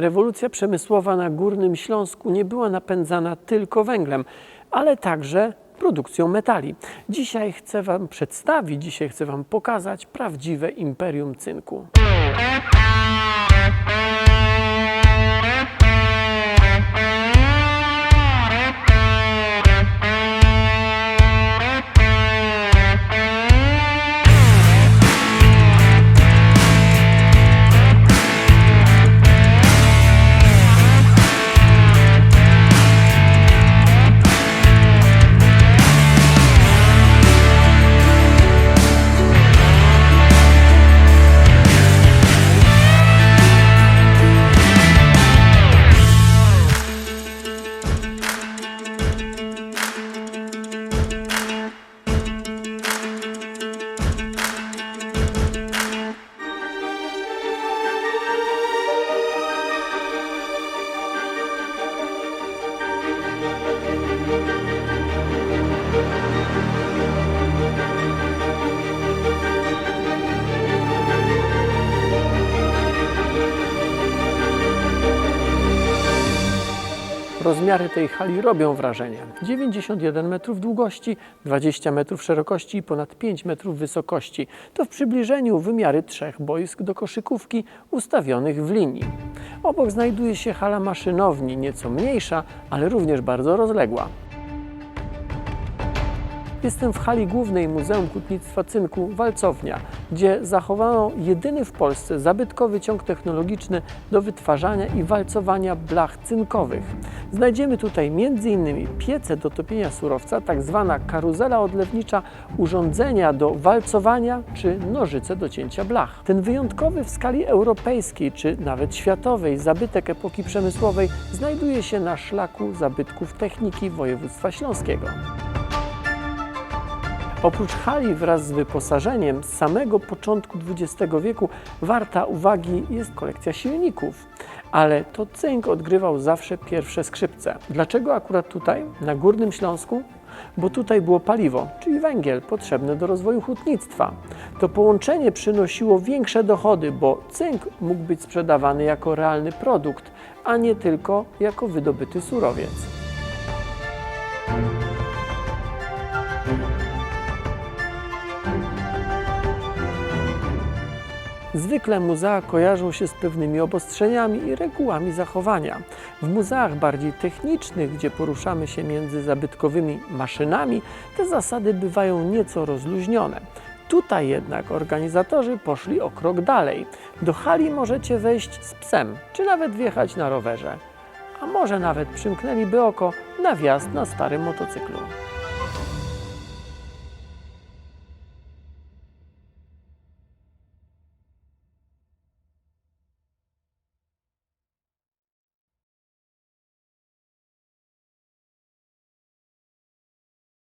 Rewolucja przemysłowa na Górnym Śląsku nie była napędzana tylko węglem, ale także produkcją metali. Dzisiaj chcę Wam przedstawić, dzisiaj chcę Wam pokazać prawdziwe imperium cynku. Rozmiary tej hali robią wrażenie. 91 metrów długości, 20 metrów szerokości i ponad 5 metrów wysokości. To w przybliżeniu wymiary trzech boisk do koszykówki ustawionych w linii. Obok znajduje się hala maszynowni, nieco mniejsza, ale również bardzo rozległa. Jestem w hali głównej Muzeum Hutnictwa Cynku Walcownia, gdzie zachowano jedyny w Polsce zabytkowy ciąg technologiczny do wytwarzania i walcowania blach cynkowych. Znajdziemy tutaj m.in. piece do topienia surowca, tak zwana karuzela odlewnicza, urządzenia do walcowania czy nożyce do cięcia blach. Ten wyjątkowy w skali europejskiej czy nawet światowej zabytek epoki przemysłowej znajduje się na szlaku zabytków techniki województwa śląskiego. Oprócz hali wraz z wyposażeniem z samego początku XX wieku warta uwagi jest kolekcja silników. Ale to cynk odgrywał zawsze pierwsze skrzypce. Dlaczego akurat tutaj, na Górnym Śląsku? Bo tutaj było paliwo, czyli węgiel potrzebny do rozwoju hutnictwa. To połączenie przynosiło większe dochody, bo cynk mógł być sprzedawany jako realny produkt, a nie tylko jako wydobyty surowiec. Zwykle muzea kojarzą się z pewnymi obostrzeniami i regułami zachowania. W muzeach bardziej technicznych, gdzie poruszamy się między zabytkowymi maszynami, te zasady bywają nieco rozluźnione. Tutaj jednak organizatorzy poszli o krok dalej. Do hali możecie wejść z psem, czy nawet wjechać na rowerze. A może nawet przymknęliby oko na wjazd na starym motocyklu.